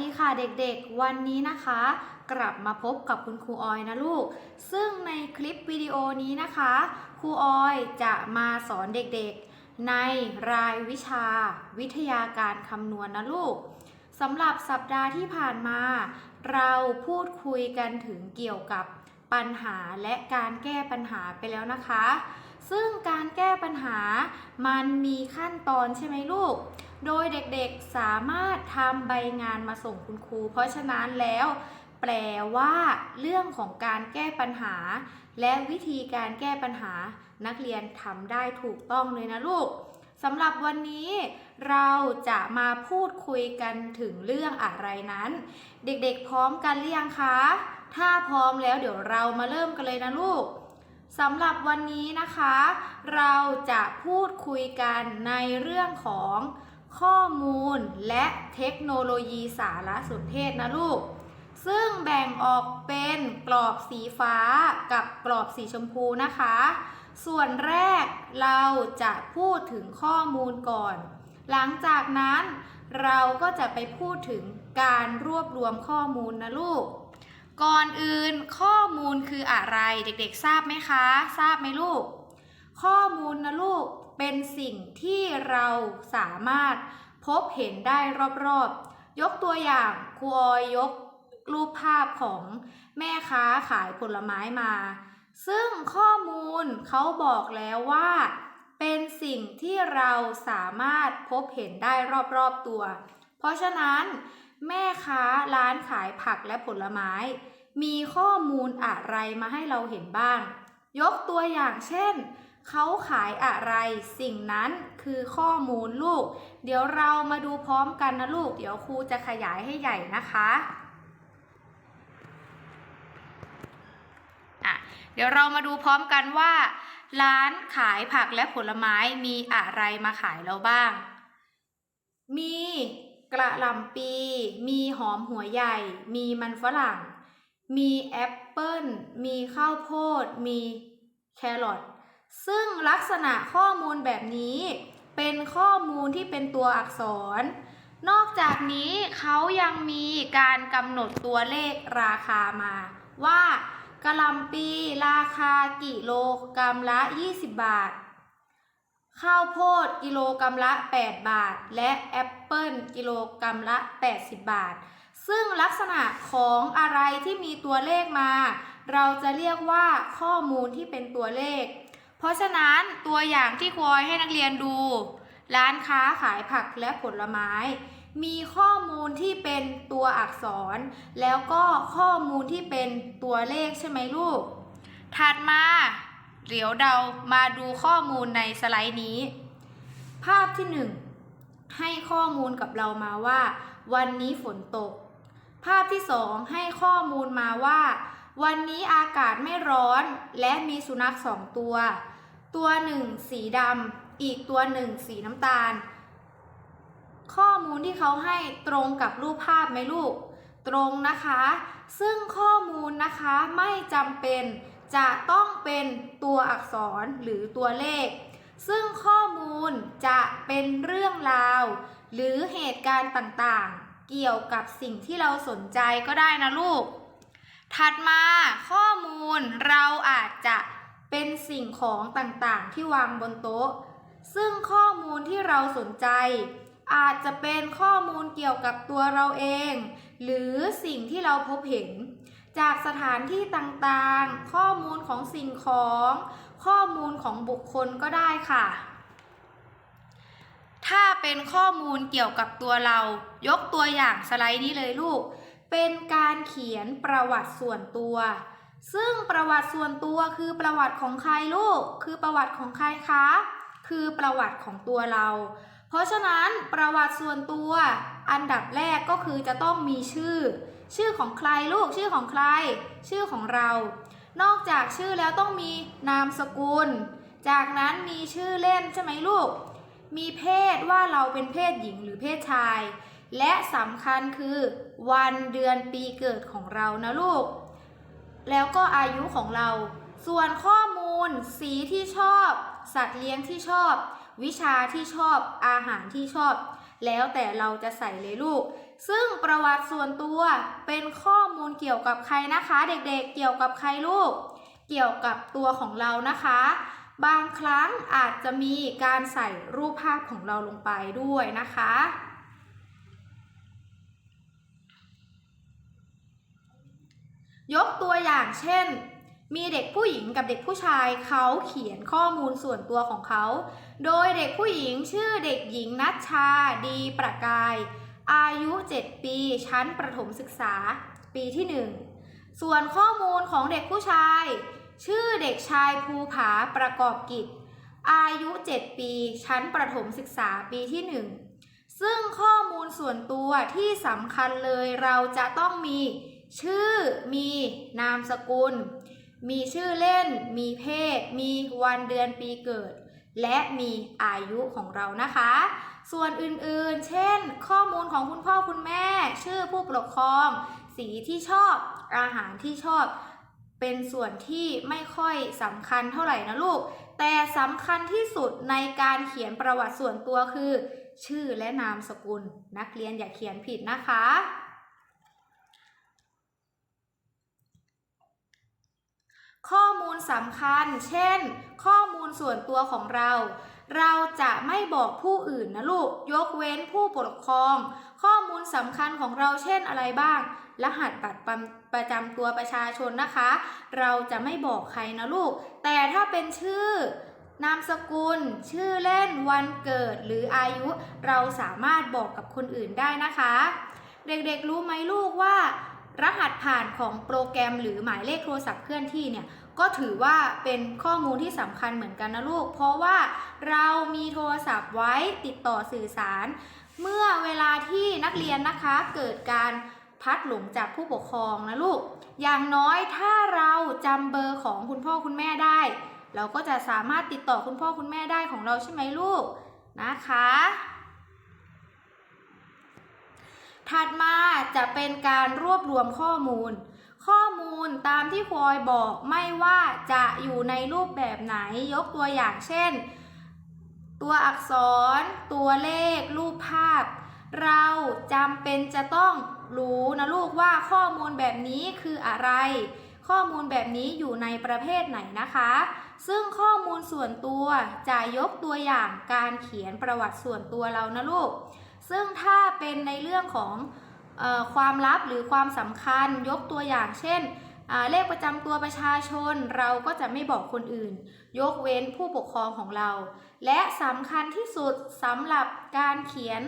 ดีค่ะเด็กๆ วันนี้นะคะ กลับมาพบกับคุณครูออยนะลูก ซึ่งในคลิปวิดีโอนี้นะคะครูออยจะมาสอนเด็กๆ ในรายวิชาวิทยาการคำนวณนะลูกสำหรับสัปดาห์ที่ผ่านมา เราพูดคุยกันถึงเกี่ยวกับปัญหาและการแก้ปัญหาไปแล้วนะคะ ซึ่งการแก้ปัญหามันมีขั้นตอนใช่ไหมลูก โดยเด็กๆสามารถทำใบงานมาส่งคุณครู เพราะฉะนั้นแล้วแปลว่าเรื่องของการแก้ปัญหา และวิธีการแก้ปัญหานักเรียนทำได้ถูกต้องเลยนะลูกสำหรับวันนี้เราจะมาพูดคุยกันถึงเรื่องอะไรนั้น เด็กๆพร้อมกันหรือยังคะ ถ้าพร้อมแล้วเดี๋ยวเรามาเริ่มกันเลยนะลูกสำหรับวันนี้นะคะ เราจะพูดคุยกันในเรื่องของ ข้อมูลและเทคโนโลยีสารสนเทศนะลูก ซึ่งแบ่งออกเป็นกรอบสีฟ้ากับกรอบสีชมพูนะคะ ส่วนแรกเราจะพูดถึงข้อมูลก่อน หลังจากนั้นเราก็จะไปพูดถึงการรวบรวมข้อมูลนะลูก ก่อนอื่นข้อมูลคืออะไรเด็กๆทราบไหมคะ ทราบไหมลูก ข้อมูลนะลูก เป็นสิ่งที่เราสามารถพบเห็นได้รอบๆ ยกตัวอย่างครูออยยกรูปภาพของแม่ค้าขายผลไม้มา ซึ่งข้อมูลเขาบอกแล้วว่า เป็นสิ่งที่เราสามารถพบเห็นได้รอบๆตัว เพราะฉะนั้น แม่ค้าร้านขายผักและผลไม้ มีข้อมูลอะไรมาให้เราเห็นบ้าง ยกตัวอย่างเช่น เขาขายอะไรสิ่งนั้นคือข้อมูลลูก เดี๋ยวเรามาดูพร้อมกันนะลูก เดี๋ยวครูจะขยายให้ใหญ่นะคะอะเดี๋ยวเรามาดูพร้อมกันว่า ร้านขายผักและผลไม้มีอะไรมาขายเราบ้าง มีกระหล่ำปี มีหอมหัวใหญ่ มีมันฝรั่ง มีแอปเปิ้ล มีข้าวโพด มีแครอท ซึ่งลักษณะข้อมูลแบบนี้ เป็นข้อมูลที่เป็นตัวอักษร นอกจากนี้เขายังมีการกำหนดตัวเลขราคามา ว่ากะหล่ำปีราคากิโลกรัมละ 20 บาท ข้าวโพดกิโลกรัมละ 8 บาท และแอปเปิลกิโลกรัมละ 80 บาท ซึ่งลักษณะของอะไรที่มีตัวเลขมา เราจะเรียกว่าข้อมูลที่เป็นตัวเลข เพราะฉะนั้นตัวอย่างที่ครูออยให้นักเรียนดู ร้านค้าขายผักและผลไม้ มีข้อมูลที่เป็นตัวอักษร แล้วก็ข้อมูลที่เป็นตัวเลขใช่ไหมลูก ถัดมาเดี๋ยวเรามาดูข้อมูลในสไลด์นี้ ภาพที่หนึ่งให้ข้อมูลกับเรามาว่า วันนี้ฝนตก ภาพที่สองให้ข้อมูลมาว่าวันนี้อากาศไม่ร้อนและมีสุนัขสองตัว ตัวหนึ่งสีดำอีกตัวหนึ่งสีน้ำตาล ข้อมูลที่เขาให้ตรงกับรูปภาพไหมลูก ตรงนะคะ ซึ่งข้อมูลนะคะไม่จำเป็นจะต้องเป็นตัวอักษรหรือตัวเลข ซึ่งข้อมูลจะเป็นเรื่องราว หรือเหตุการณ์ต่างๆ เกี่ยวกับสิ่งที่เราสนใจก็ได้นะลูก ถัดมาข้อมูลเราอาจจะ เป็นสิ่งของต่างๆ ที่วางบนโต๊ะ ซึ่งข้อมูลที่เราสนใจ อาจจะเป็นข้อมูลเกี่ยวกับตัวเราเอง หรือสิ่งที่เราพบเห็น จากสถานที่ต่างๆ ข้อมูลของสิ่งของ ข้อมูลของบุคคลก็ได้ค่ะ ถ้าเป็นข้อมูลเกี่ยวกับตัวเรา ยกตัวอย่างสไลด์นี้เลยลูก เป็นการเขียนประวัติส่วนตัว ซึ่งประวัติส่วนตัวคือประวัติของใครลูก คือประวัติของใครคะ คือประวัติของตัวเรา เพราะฉะนั้นประวัติส่วนตัวอันดับแรกก็คือจะต้องมีชื่อ ชื่อของใครลูก ชื่อของใคร ชื่อของเรา นอกจากชื่อแล้วต้องมีนามสกุล จากนั้นมีชื่อเล่นใช่ไหมลูก มีเพศว่าเราเป็นเพศหญิงหรือเพศชาย และสำคัญคือ วันเดือนปีเกิดของเรานะลูก แล้วก็อายุของเรา ส่วนข้อมูล สีที่ชอบ สัตว์เลี้ยงที่ชอบ วิชาที่ชอบ อาหารที่ชอบ แล้วแต่เราจะใส่เลยลูก ซึ่งประวัติส่วนตัวเป็นข้อมูลเกี่ยวกับใครนะคะ เด็กๆ เกี่ยวกับใครลูก เกี่ยวกับตัวของเรานะคะ บางครั้งอาจจะมีการใส่รูปภาพของเราลงไปด้วยนะคะ ยกตัวอย่างเช่น มีเด็กผู้หญิงกับเด็กผู้ชายเขาเขียนข้อมูลส่วนตัวของเขา โดยเด็กผู้หญิงชื่อเด็กหญิงนัชชาดีประกาย อายุ 7 ปี ชั้นประถมศึกษา ปีที่ 1 ส่วนข้อมูลของเด็กผู้ชาย ชื่อเด็กชายภูผาประกอบกิจ อายุ 7 ปี ชั้นประถมศึกษาปีที่ 1 ซึ่งข้อมูลส่วนตัวที่สำคัญเลยเราจะต้องมี ชื่อมีนามสกุล มีชื่อเล่น มีเพศ มีวันเดือนปีเกิด และมีอายุของเรานะคะ ส่วนอื่นๆ เช่น ข้อมูลของคุณพ่อคุณแม่ ชื่อผู้ปกครอง สีที่ชอบ อาหารที่ชอบ เป็นส่วนที่ไม่ค่อยสำคัญเท่าไหร่นะลูก แต่สำคัญที่สุดในการเขียนประวัติส่วนตัวคือ ชื่อและนามสกุล นักเรียนอย่าเขียนผิดนะคะ ข้อมูลสำคัญ เช่น ข้อมูลส่วนตัวของเรา เราจะไม่บอกผู้อื่นนะลูก ยกเว้นผู้ปกครอง ข้อมูลสำคัญของเราเช่นอะไรบ้าง รหัสบัตรประจำตัวประชาชนนะคะ เราจะไม่บอกใครนะลูก แต่ถ้าเป็นชื่อนามสกุล ชื่อเล่น วันเกิด หรืออายุ เราสามารถบอกกับคนอื่นได้นะคะ เด็กๆรู้ไหมลูกว่า รหัสผ่านของโปรแกรมหรือหมายเลขโทรศัพท์เคลื่อนที่เนี่ยก็ถือว่าเป็นข้อมูลที่สำคัญเหมือนกันนะลูก เพราะว่าเรามีโทรศัพท์ไว้ติดต่อสื่อสาร เมื่อเวลาที่นักเรียนนะคะเกิดการพัดหลงจากผู้ปกครองนะลูก อย่างน้อยถ้าเราจำเบอร์ของคุณพ่อคุณแม่ได้ เราก็จะสามารถติดต่อคุณพ่อคุณแม่ได้ของเราใช่ไหมลูกนะคะ ถัดมาจะเป็นการรวบรวมข้อมูล ข้อมูลตามที่คอยบอกไม่ว่าจะอยู่ในรูปแบบไหนยกตัวอย่างเช่น ตัวอักษร ตัวเลข รูปภาพ เราจำเป็นจะต้องรู้นะลูกว่าข้อมูลแบบนี้คืออะไร ข้อมูลแบบนี้อยู่ในประเภทไหนนะคะ ซึ่งข้อมูลส่วนตัวจะยกตัวอย่างการเขียนประวัติส่วนตัวเรานะลูก ซึ่งถ้าเป็นในเรื่องของออความลับหรือความสำคัญยกตัวอย่างเช่นเลขประจำตัวประชาชนเราก็จะไม่บอกคนอื่น ยกเว้นผู้ปกครองของเรา และสำคัญที่สุดสำหรับการเขียน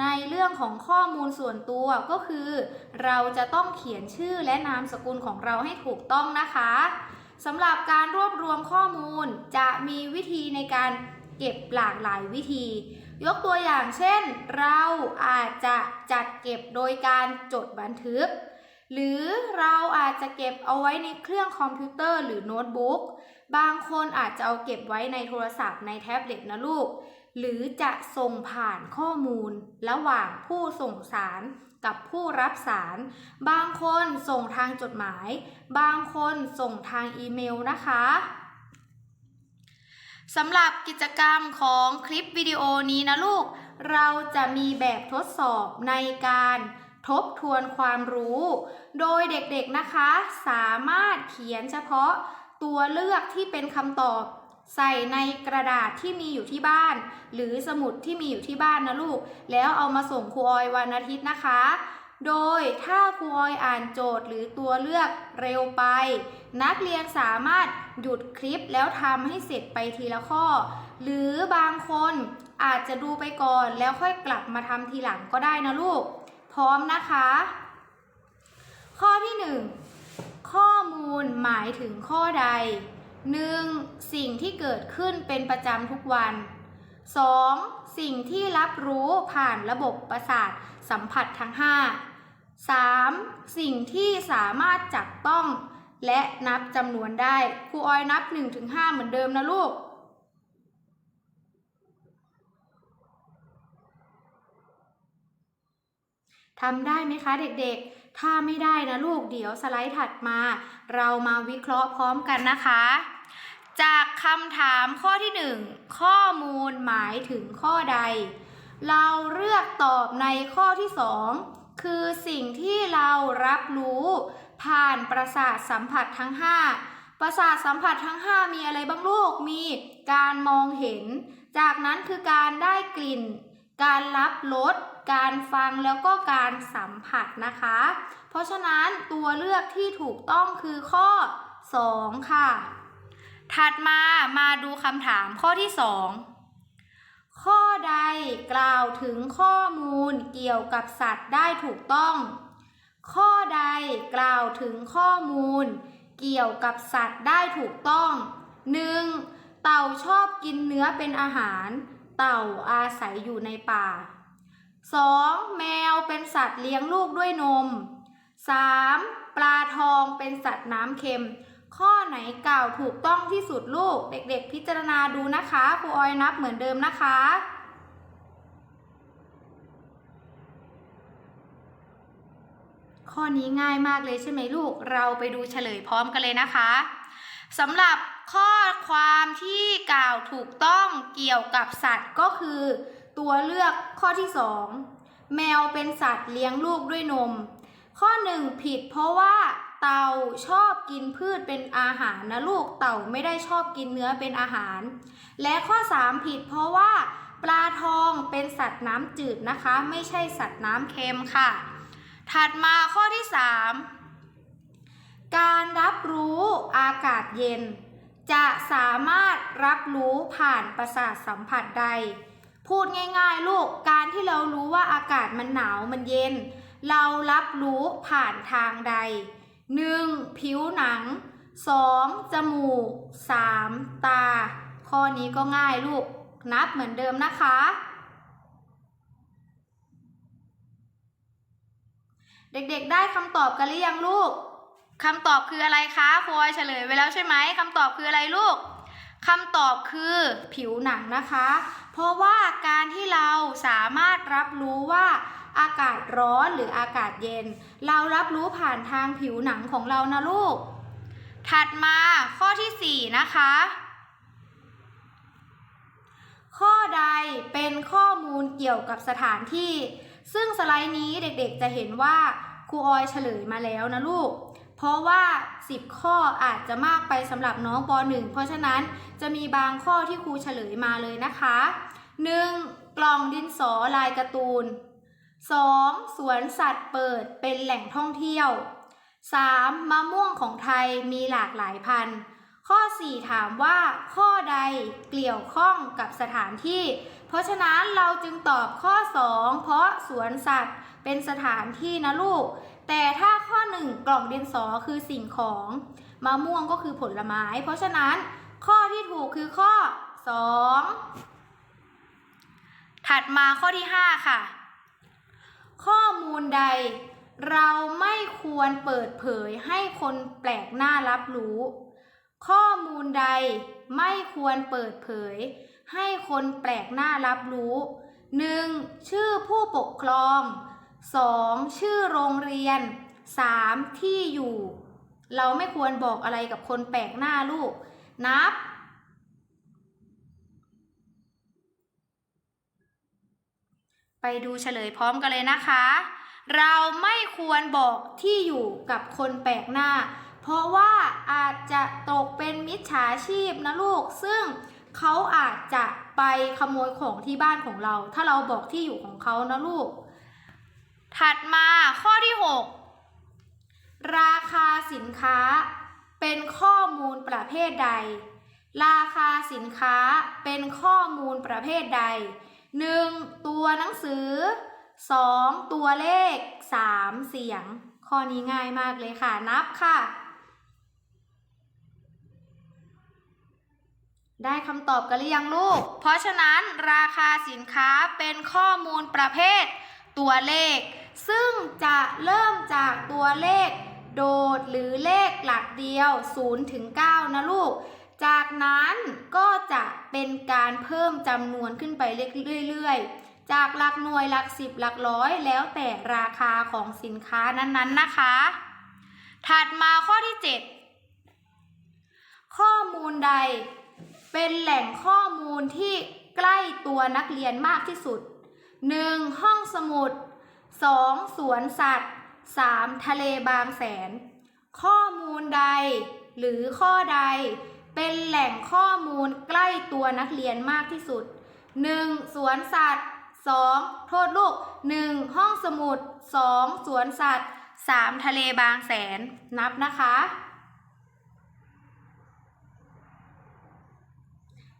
ในเรื่องของข้อมูลส่วนตัวก็คือ เราจะต้องเขียนชื่อและนามสกุลของเราให้ถูกต้องนะคะสำหรับการรวบรวมข้อมูลจะมีวิธีในการเก็บหลากหลายวิธี ยกตัวอย่างเช่น เราอาจจะจัดเก็บโดยการจดบันทึก หรือเราอาจจะเก็บเอาไว้ในเครื่องคอมพิวเตอร์หรือโน้ตบุ๊ก บางคนอาจจะเอาเก็บไว้ในโทรศัพท์ในแท็บเล็ตนะลูก หรือจะส่งผ่านข้อมูล ระหว่างผู้ส่งสารกับผู้รับสาร บางคนส่งทางจดหมาย บางคนส่งทางอีเมลนะคะ สำหรับกิจกรรมของคลิปวิดีโอนี้นะลูก เราจะมีแบบทดสอบในการทบทวนความรู้ โดยเด็กๆนะคะ สามารถเขียนเฉพาะตัวเลือกที่เป็นคำตอบ ใส่ในกระดาษที่มีอยู่ที่บ้าน หรือสมุดที่มีอยู่ที่บ้านนะลูก แล้วเอามาส่งครูออยวันอาทิตย์นะคะ โดยถ้าครูออยอ่านโจทย์หรือตัวเลือกเร็วไป นักเรียนสามารถหยุดคลิปแล้วทำให้เสร็จไปทีละข้อ หรือบางคนอาจจะดูไปก่อนแล้วค่อยกลับมาทำทีหลังก็ได้นะลูก พร้อมนะคะ ข้อที่ 1 ข้อมูลหมายถึงข้อใด 1. สิ่งที่เกิดขึ้นเป็นประจำทุกวัน 2. สิ่งที่รับรู้ผ่านระบบประสาทสัมผัสทั้ง 5 3. สิ่งที่สามารถจับต้องและนับจำนวนได้ ครูออยนับ 1-5 เหมือนเดิมนะลูกทำได้ไหมคะเด็กๆ ถ้าไม่ได้นะลูกเดี๋ยวสไลด์ถัดมา เรามาวิเคราะห์พร้อมกันนะคะ จากคำถามข้อที่ 1 ข้อมูลหมายถึงข้อใด เราเลือกตอบในข้อที่สอง คือสิ่งที่เรารับรู้ผ่านประสาทสัมผัสทั้ง 5 ประสาทสัมผัสทั้ง 5 มีอะไรบ้างลูก มีการมองเห็น จากนั้นคือการได้กลิ่น การรับรส การฟังแล้วก็การสัมผัสนะคะ เพราะฉะนั้นตัวเลือกที่ถูกต้องคือข้อ 2 ค่ะ ถัดมามาดูคำถามข้อที่ 2 ข้อใดกล่าวถึงข้อมูลเกี่ยวกับสัตว์ได้ถูกต้อง ข้อใดกล่าวถึงข้อมูล เกี่ยวกับสัตว์ได้ถูกต้อง 1. เต่าชอบกินเนื้อเป็นอาหาร เต่าอาศัยอยู่ในป่า 2. แมวเป็นสัตว์เลี้ยงลูกด้วยนม 3. ปลาทองเป็นสัตว์น้ำเค็ม ข้อไหนกล่าวถูกต้องที่สุดลูก เด็กๆ พิจารณาดูนะคะครูออยนับเหมือนเดิมนะคะ ข้อนี้ง่ายมากเลยใช่ไหมลูก เราไปดูเฉลยพร้อมกันเลยนะคะสำหรับข้อความที่กล่าวถูกต้องเกี่ยวกับสัตว์ก็คือ ตัวเลือกข้อที่ 2 แมวเป็นสัตว์เลี้ยงลูกด้วยนม ข้อ 1 ผิดเพราะว่า เต่าชอบกินพืชเป็นอาหารนะลูกเต่าไม่ได้ชอบกินเนื้อเป็นอาหาร และข้อ 3 ผิดเพราะว่าปลาทองเป็นสัตว์น้ำจืดนะคะ ไม่ใช่สัตว์น้ำเค็มค่ะ ถัดมาข้อที่ 3 การรับรู้อากาศเย็น จะสามารถรับรู้ผ่านประสาทสัมผัสใด พูดง่ายๆ ลูกการที่เรารู้ว่าอากาศมันหนาวมันเย็น เรารับรู้ผ่านทางใด 1. ผิวหนัง 2. จมูก 3. ตา ข้อนี้ก็ง่ายลูก นับเหมือนเดิมนะคะ เด็กๆได้คำตอบกันหรือยังลูกคำตอบคืออะไรคะครูอยเฉลยไว้แล้วใช่ไหมคำตอบคืออะไรลูกคำตอบคือผิวหนังนะคะ เพราะว่าการที่เราสามารถรับรู้ว่า อากาศร้อนหรืออากาศเย็น เรารับรู้ผ่านทางผิวหนังของเรานะลูก ถัดมาข้อที่ 4 นะคะ ข้อใดเป็นข้อมูลเกี่ยวกับสถานที่ ซึ่งสไลด์นี้เด็กๆจะเห็นว่าครูออยเฉลยมาแล้วนะลูก เพราะว่า 10 ข้ออาจจะมากไปสำหรับน้องป .1 เพราะฉะนั้นจะมีบางข้อที่ครูเฉลยมาเลยนะคะ 1. กล่องดินสอลายการ์ตูน 2. สวนสัตว์เปิดเป็นแหล่งท่องเที่ยว 3. มะม่วงของไทยมีหลากหลายพันธุ์ ข้อ 4 ถามว่าข้อใดเกี่ยวข้องกับสถานที่ เพราะฉะนั้นเราจึงตอบข้อ 2 เพราะสวนสัตว์เป็นสถานที่นะลูก แต่ถ้าข้อ 1 กล่องดินสอคือสิ่งของมะม่วงก็คือผลไม้ เพราะฉะนั้นข้อที่ถูกคือข้อ 2 ถัดมาข้อที่ 5 ค่ะ ข้อมูลใด เราไม่ควรเปิดเผยให้คนแปลกหน้ารับรู้ ข้อมูลใดไม่ควรเปิดเผย ให้คนแปลกหน้ารับรู้ 1. ชื่อผู้ปกครอง 2. ชื่อโรงเรียน 3. ที่อยู่ เราไม่ควรบอกอะไรกับคนแปลกหน้าลูก นับ ไป ดูเฉลยพร้อมกันเลยนะคะ เราไม่ควรบอกที่อยู่กับคนแปลกหน้า เพราะว่าอาจจะตกเป็นมิจฉาชีพนะลูก ซึ่งเขาอาจจะไปขโมยของที่บ้านของเรา ถ้าเราบอกที่อยู่ของเขานะลูก ถัดมาข้อที่ 6 ราคาสินค้าเป็นข้อมูลประเภทใด ราคาสินค้าเป็นข้อมูลประเภทใด 1. ตัวหนังสือ 2. ตัวเลข 3. เสียง ข้อนี้ง่ายมากเลยค่ะ นับค่ะ ได้คำตอบกันหรือยังลูก เพราะฉะนั้นราคาสินค้าเป็นข้อมูลประเภท ตัวเลข ซึ่งจะเริ่มจากตัวเลข โดดหรือเลขหลักเดียว0ถึง9นะลูก จากนั้นก็จะเป็นการเพิ่มจำนวนขึ้นไปเรื่อยๆ จากหลักหน่วยหลักสิบหลักร้อยแล้วแต่ราคาของสินค้านั้นๆนะคะ ถัดมาข้อที่ 7 ข้อมูลใด เป็นแหล่งข้อมูลที่ใกล้ตัวนักเรียนมากที่สุด 1. ห้องสมุด 2. สวนสัตว์ 3. ทะเลบางแสน ข้อมูลใดหรือข้อใด เป็นแหล่งข้อมูลใกล้ตัวนักเรียนมากที่สุด 1. สวนสัตว์ 2. โทษลูก 1. ห้องสมุด 2. สวนสัตว์ 3. ทะเลบางแสนนับนะคะ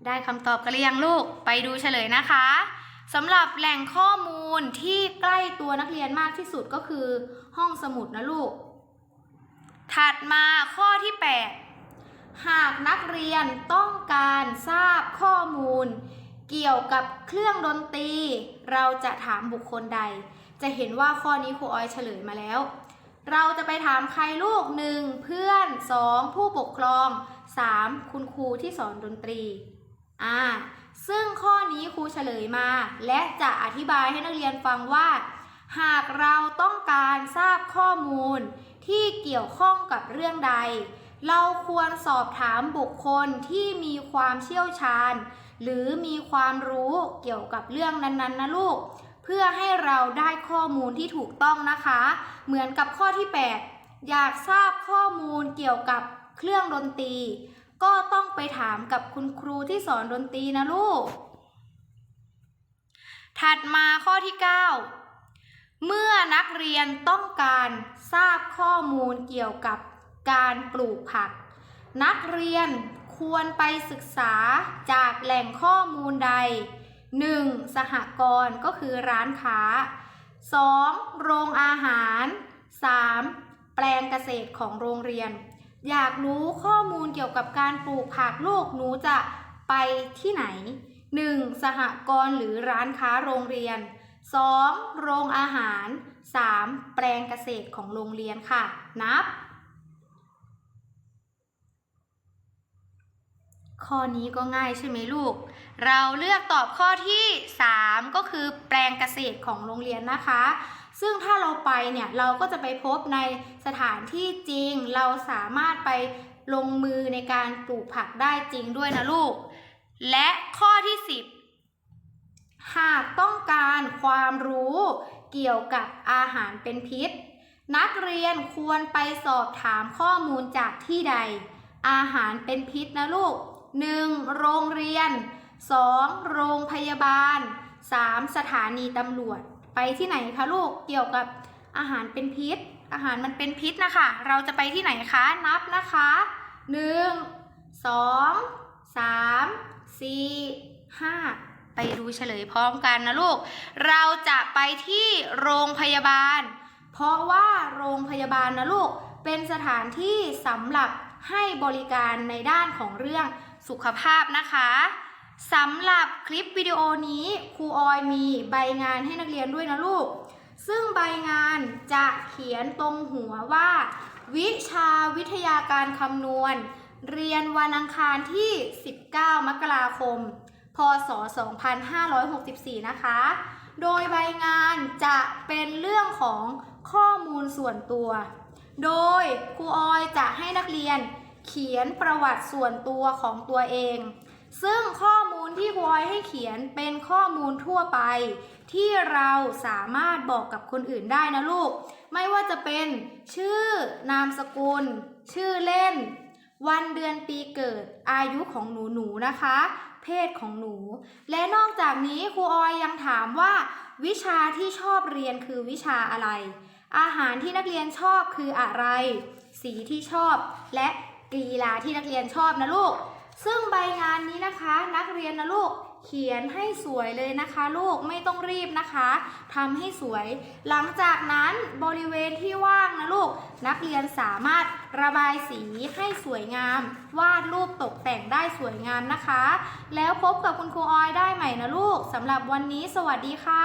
ได้คำตอบกันหรือยังลูกไปดูเฉลยนะคะสำหรับแหล่งข้อมูลที่ใกล้ตัวนักเรียนมากที่สุดก็คือ ห้องสมุดนะลูก ถัดมาข้อที่ 8 หากนักเรียนต้องการทราบข้อมูล เกี่ยวกับเครื่องดนตรี เราจะถามบุคคลใด จะเห็นว่าข้อนี้ครูออยเฉลยมาแล้ว เราจะไปถามใครลูกหนึ่งเพื่อน 2. ผู้ปกครอง 3. คุณครูที่สอนดนตรีอ่าซึ่งข้อนี้ครูเฉลยมา และจะอธิบายให้นักเรียนฟังว่า หากเราต้องการทราบข้อมูลที่เกี่ยวข้องกับเรื่องใด เราควรสอบถามบุคคลที่มีความเชี่ยวชาญ หรือมีความรู้เกี่ยวกับเรื่องนั้นๆนะลูก เพื่อให้เราได้ข้อมูลที่ถูกต้องนะคะ เหมือนกับข้อที่ 8 อยากทราบข้อมูลเกี่ยวกับเครื่องดนตรี ก็ต้องไปถามกับคุณครูที่สอนดนตรีนะลูก ถัดมาข้อที่ 9 เมื่อนักเรียนต้องการทราบข้อมูลเกี่ยวกับ การปลูกผัก นักเรียนควรไปศึกษาจากแหล่งข้อมูลใด 1. สหกรณ์ก็คือร้านค้า 2. โรงอาหาร 3. แปลงเกษตรของโรงเรียน อยากรู้ข้อมูลเกี่ยวกับการปลูกผักลูกหนูจะไปที่ไหน 1. สหกรณ์หรือร้านค้าโรงเรียน 2. โรงอาหาร 3. แปลงเกษตรของโรงเรียนค่ะ นับ ข้อนี้ก็ง่ายใช่ไหมลูก เราเลือกตอบข้อที่ 3 ก็คือแปลงเกษตรของโรงเรียนนะคะ ซึ่งถ้าเราไปเนี่ยเราก็จะไปพบในสถานที่จริง เราสามารถไปลงมือในการปลูกผักได้จริงด้วยนะลูก และข้อที่ 10 หากต้องการความรู้เกี่ยวกับอาหารเป็นพิษ นักเรียนควรไปสอบถามข้อมูลจากที่ใด อาหารเป็นพิษนะลูก 1. โรงเรียน 2. โรงพยาบาล 3. สถานีตำรวจ ไปที่ไหนคะลูกเกี่ยวกับอาหารเป็นพิษ อาหารมันเป็นพิษนะคะ เราจะไปที่ไหนคะนับนะคะ 1 2 3 4 5 ไปดูเฉลยพร้อมกันนะลูก เราจะไปที่โรงพยาบาล เพราะว่าโรงพยาบาลนะลูก เป็นสถานที่สำหรับให้บริการในด้านของเรื่อง สุขภาพนะคะสำหรับคลิปวิดีโอนี้ครูออยมีใบงานให้นักเรียนด้วยนะลูก ซึ่งใบงานจะเขียนตรงหัวว่า วิชาวิทยาการคำนวณ เรียนวันอังคารที่ 19 มกราคม พศ 2564 นะคะ โดยใบงานจะเป็นเรื่องของข้อมูลส่วนตัว โดยครูออยจะให้นักเรียน เขียนประวัติส่วนตัวของตัวเอง ซึ่งข้อมูลที่ครูอยให้เขียนเป็นข้อมูลทั่วไป ที่เราสามารถบอกกับคนอื่นได้นะลูก ไม่ว่าจะเป็นชื่อนามสกุล ชื่อเล่น วันเดือนปีเกิด อายุของหนูหนูๆนะคะ เพศของหนู และนอกจากนี้ครูออยยังถามว่า วิชาที่ชอบเรียนคือวิชาอะไร อาหารที่นักเรียนชอบคืออะไร สีที่ชอบและ กีฬาที่นักเรียนชอบนะลูก ซึ่งใบงานนี้นะคะ นักเรียนนะลูกเขียนให้สวยเลยนะคะ ลูกไม่ต้องรีบนะคะทำให้สวย หลังจากนั้นบริเวณที่ว่างนะลูก นักเรียนสามารถระบายสีให้สวยงาม วาดรูปตกแต่งได้สวยงามนะคะ แล้วพบกับคุณครูออยได้ใหม่นะลูกสำหรับวันนี้สวัสดีค่ะ